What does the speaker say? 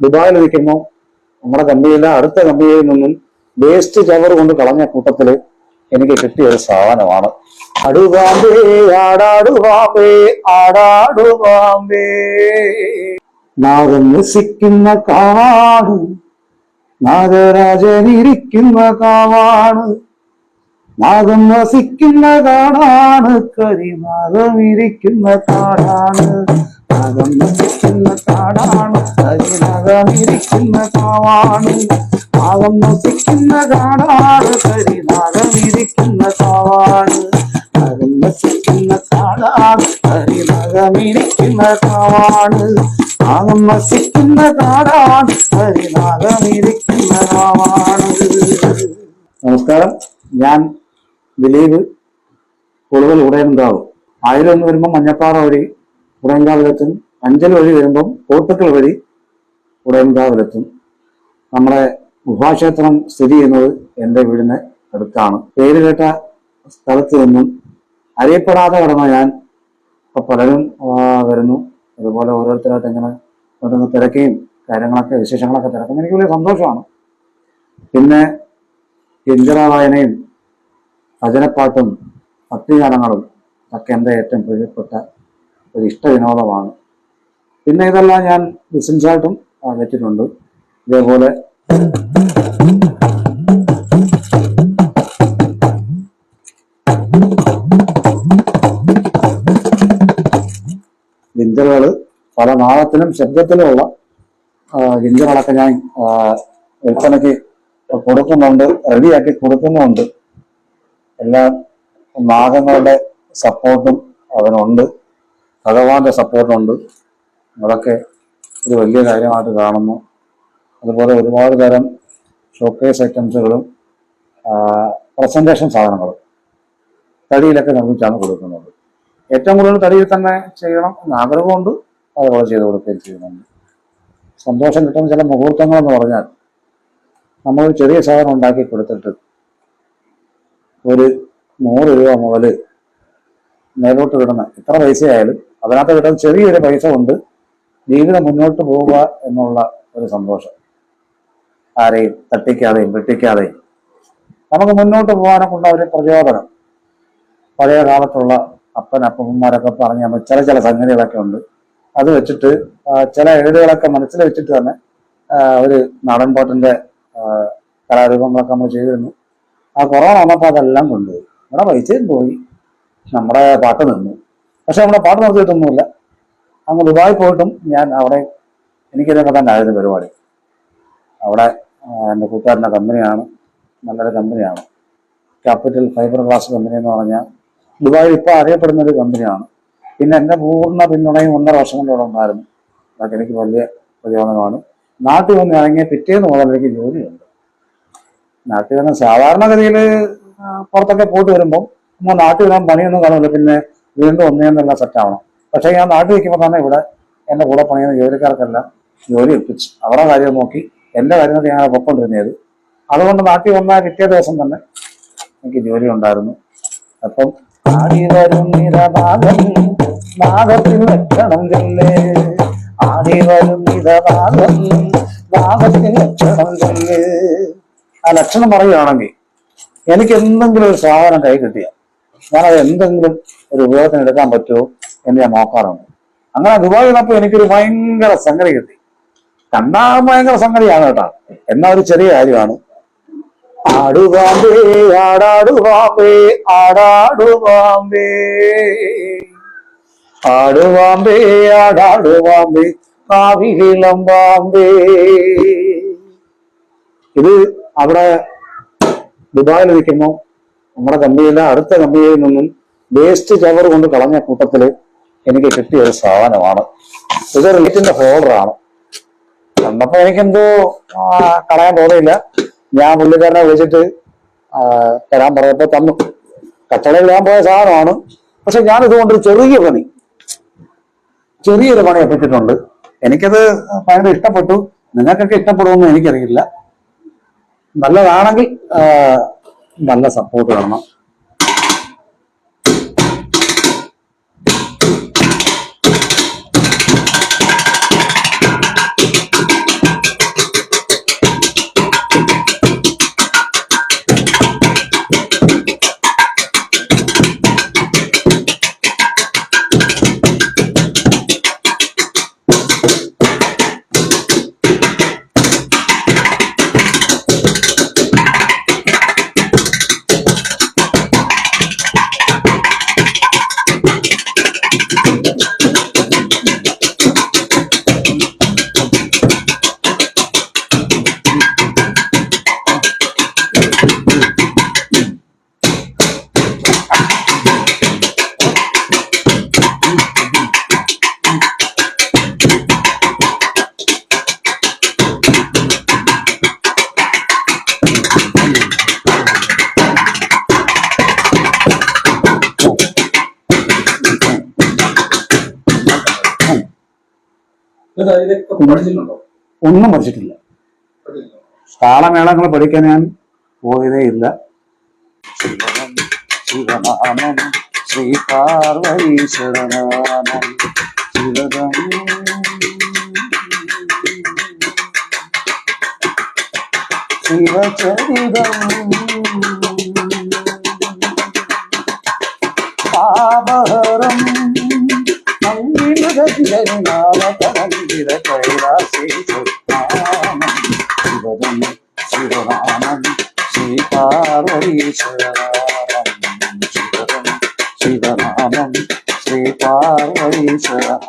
ദുബായിൽ നിൽക്കുമ്പോൾ നമ്മുടെ കമ്പനിയിലെ അടുത്ത കമ്പനിയിൽ നിന്നും വേസ്റ്റ് ചവർ കൊണ്ട് കളഞ്ഞ കൂട്ടത്തിൽ എനിക്ക് കിട്ടിയ ഒരു സാധനമാണ്. അടുവാമ്പേ ആടാടുവാമ്പേ ആടാടുവാമ്പേ നാദം രസിക്കുന്ന കാവാണ് നാഗരാജനിരിക്കുന്ന കാവാണ്. നാഗം വസിക്കുന്ന കാടാണ് കരിനാഗം ഇരിക്കുന്ന കാടാണ്. നാഗം വസിക്കുന്ന കാടാണ് കരിനാഗം ഇരിക്കുന്ന കാവാണ്. നാഗം നശിക്കുന്ന കാടാണ് കരിനകമിരിക്കുന്ന കാവാണ്. നാഗം നശിക്കുന്ന കാടാണ് കരിനകമിരിക്കുന്ന കാവാണ്. നാഗം നശിക്കുന്ന കാടാണ് കരിനകമിരിക്കുന്ന കാവാണ്. നമസ്കാരം. ഞാൻ ദിലീപ്. കൂടുതൽ ഉടയൻകാവ് ആയിരം എന്ന് വരുമ്പോൾ മഞ്ഞപ്പാറ വഴി ഉടയൻകാവിലെത്തും അഞ്ചൽ വഴി വരുമ്പം കോട്ടക്കൽ വഴി ഉടയൻകാവിലെത്തും നമ്മുടെ ഗുഹാക്ഷേത്രം സ്ഥിതി ചെയ്യുന്നത് എന്റെ വീടിന് അടുത്താണ്. പേര് കേട്ട സ്ഥലത്ത് നിന്നും അറിയപ്പെടാതെ കടന്ന ഞാൻ ഇപ്പൊ പലരും വരുന്നു. അതുപോലെ ഓരോരുത്തരായിട്ട് ഇങ്ങനെ ഓരോന്ന് തിരക്കുകയും കാര്യങ്ങളൊക്കെ വിശേഷങ്ങളൊക്കെ തിരക്കും എനിക്ക് വലിയ സന്തോഷമാണ്. പിന്നെ ഇന്ദിരാ വായനയും ഭജനപ്പാട്ടും ഭക്തിഗാനങ്ങളും ഒക്കെ എന്റെ ഏറ്റവും പ്രിയപ്പെട്ട ഒരു ഇഷ്ട വിനോദമാണ് പിന്നെ ഇതെല്ലാം ഞാൻ ബിസിനസ്സായിട്ടും ആയിട്ടും വെച്ചിട്ടുണ്ട് ഇതേപോലെ ഗിഞ്ചറുകൾ പല നാളത്തിലും ശബ്ദത്തിലുമുള്ള ഗിഞ്ചറുകളൊക്കെ ഞാൻ വിൽപ്പനയ്ക്ക് കൊടുക്കുന്നുണ്ട് റെഡിയാക്കി കൊടുക്കുന്നുണ്ട്. എല്ലാ നാഗങ്ങളുടെ സപ്പോർട്ടും അതിനുണ്ട്. ഭഗവാന്റെ സപ്പോർട്ടുണ്ട്. അതൊക്കെ ഒരു വലിയ കാര്യമായിട്ട് കാണുന്നു. അതുപോലെ ഒരുപാട് തരം ഷോക്കേസ് ഐറ്റംസുകളും പ്രസന്റേഷൻ സാധനങ്ങളും തടിയിലൊക്കെ നിർമ്മിച്ചാണ് കൊടുക്കുന്നത്. ഏറ്റവും കൂടുതൽ തടിയിൽ തന്നെ ചെയ്യണം എന്ന് ആഗ്രഹമുണ്ട്. അതുപോലെ ചെയ്ത് കൊടുക്കുകയും ചെയ്യുന്നുണ്ട്. സന്തോഷം കിട്ടുന്ന ചില മുഹൂർത്തങ്ങളെന്ന് പറഞ്ഞാൽ നമ്മൾ ചെറിയ സാധനം ഉണ്ടാക്കി കൊടുത്തിട്ട് ഒരു നൂറ് രൂപ മുതൽ മേലോട്ട് കിട്ടുന്ന എത്ര പൈസയായാലും അതിനകത്ത് കിട്ടുന്ന ചെറിയൊരു പൈസ കൊണ്ട് ജീവിതം മുന്നോട്ട് പോവുക എന്നുള്ള ഒരു സന്തോഷം. ആരെയും തട്ടിക്കാതെയും വെട്ടിക്കാതെയും നമുക്ക് മുന്നോട്ട് പോകാനൊക്കെയുള്ള ഒരു പ്രചോദനം. പഴയ കാലത്തുള്ള അപ്പൻ അപ്പന്മാരൊക്കെ പറഞ്ഞ ചില ചില സംഗതികളൊക്കെ ഉണ്ട്. അത് വെച്ചിട്ട് ചില ഏടുകളൊക്കെ മനസ്സിൽ വെച്ചിട്ട് തന്നെ ഒരു നാടൻ പാട്ടിന്റെ ആ, കലാരൂപങ്ങളൊക്കെ നമ്മൾ ചെയ്തിരുന്നു. ആ കൊറോണ വന്നപ്പോൾ അതെല്ലാം കൊണ്ടുപോയി. നമ്മുടെ പൈസയും പോയി. നമ്മുടെ പാട്ട് നിന്നു. പക്ഷെ നമ്മുടെ പാട്ട് നിർത്തിയിട്ടൊന്നുമില്ല. അങ്ങ് ദുബായി പോയിട്ടും ഞാൻ അവിടെ എനിക്കിതൊക്കെ തന്നെ ആയിരുന്നു പരിപാടി. അവിടെ എന്റെ കൂട്ടുകാരന്റെ കമ്പനിയാണ് നല്ലൊരു കമ്പനിയാണ്. ക്യാപിറ്റൽ ഫൈബർ ഗ്ലാസ് കമ്പനി എന്ന് പറഞ്ഞാൽ ദുബായിൽ ഇപ്പോൾ അറിയപ്പെടുന്ന ഒരു കമ്പനിയാണ്. പിന്നെ എന്റെ പൂർണ പിന്തുണയും ഒന്നര വർഷം കൊണ്ട് ഇവിടെ ഉണ്ടായിരുന്നു. അതൊക്കെ എനിക്ക് വലിയ പ്രചോദനമാണ്. നാട്ടിൽ വന്ന് ഇറങ്ങിയ പിറ്റേന്ന് മുതൽ എനിക്ക് ജോലിയുണ്ട്. നാട്ടിൽ വന്ന് സാധാരണഗതിയിൽ പുറത്തൊക്കെ പോയിട്ട് വരുമ്പോൾ നമ്മൾ നാട്ടിൽ വരാൻ പണിയൊന്നും കാണില്ല പിന്നെ വീണ്ടും ഒന്നേന്നല്ല സെറ്റ് ആവണം പക്ഷേ ഞാൻ നാട്ടിൽ നിൽക്കുമ്പോൾ തന്നെ ഇവിടെ എന്റെ കൂടെ പണിയുന്ന ജോലിക്കാർക്കെല്ലാം ജോലി ഒപ്പിച്ച് അവരുടെ കാര്യം നോക്കി എന്റെ കാര്യങ്ങൾക്ക് ഞാൻ പൊക്കൊണ്ടിരുന്നത് അതുകൊണ്ട് നാട്ടിൽ വന്ന കിട്ടിയ ദിവസം തന്നെ എനിക്ക് ജോലി ഉണ്ടായിരുന്നു. അപ്പം ആടി വരും ആടി വരും ആ ലക്ഷണം പറയുകയാണെങ്കിൽ എനിക്ക് എന്തെങ്കിലും ഒരു സാധനം കൈ കിട്ടിയ ഞാനത് എന്തെങ്കിലും ഒരു ഉപയോഗത്തിന് എടുക്കാൻ പറ്റുമോ? എന്ന് ഞാൻ നോക്കാറുണ്ട്. അങ്ങനെ ദുബായ് വന്നപ്പോൾ എനിക്കൊരു ഭയങ്കര സംഗതി കിട്ടി. കണ്ടാൽ ഭയങ്കര സംഗതിയാണ് കേട്ടോ. എന്നാ ഒരു ചെറിയ കാര്യമാണ്. ആടുവാമ്പേ ആടാടുവാമ്പേ ആടാടുവാമ്പേ ആടുവാമ്പേ ആടാടുവാമ്പേ കാവിലം പാമ്പേ. ഇത് അവിടെ ദുബായിൽ നിൽക്കുമ്പോൾ നമ്മുടെ കമ്പിയിലെ അടുത്ത കമ്പിയിൽ നിന്നും വേസ്റ്റ് ചവർ കൊണ്ട് കളഞ്ഞ കൂട്ടത്തിൽ എനിക്ക് കിട്ടിയ ഒരു സാധനമാണ്. ഇത് റേറ്റിന്റെ ഹോൾഡറാണ് കണ്ടപ്പോ എനിക്കെന്തോ കളയാൻ തോന്നിയില്ല. ഞാൻ പുള്ളിക്കാരനെ വിളിച്ചിട്ട് തരാൻ പറഞ്ഞപ്പോ തന്നു. കച്ചവടം ഇടാൻ പോയ സാധനമാണ്. പക്ഷെ ഞാൻ ഇതുകൊണ്ട് ഒരു ചെറിയ പണി ചെറിയൊരു പണി എത്തിച്ചിട്ടുണ്ട് എനിക്കത് ഭയങ്കര ഇഷ്ടപ്പെട്ടു. നിങ്ങൾക്കൊക്കെ ഇഷ്ടപ്പെടുമെന്ന് എനിക്കറിയില്ല. നല്ലതാണെങ്കിൽ നല്ല സപ്പോർട്ട് വേണം. ഒന്നും പഠിച്ചിട്ടില്ല. താളമേളങ്ങൾ പഠിക്കാൻ ഞാൻ പോയതേ ഇല്ല. ശ്രീ ശിവചരിതം പാപഹരം മന്ദിര കൈലാസേശ്വരം ശിവദം ശിവനാമം ശ്രീ പാർവതീശ്വരം ശിവദം ശിവനാമം ശ്രീ പാർവതീശ്വരം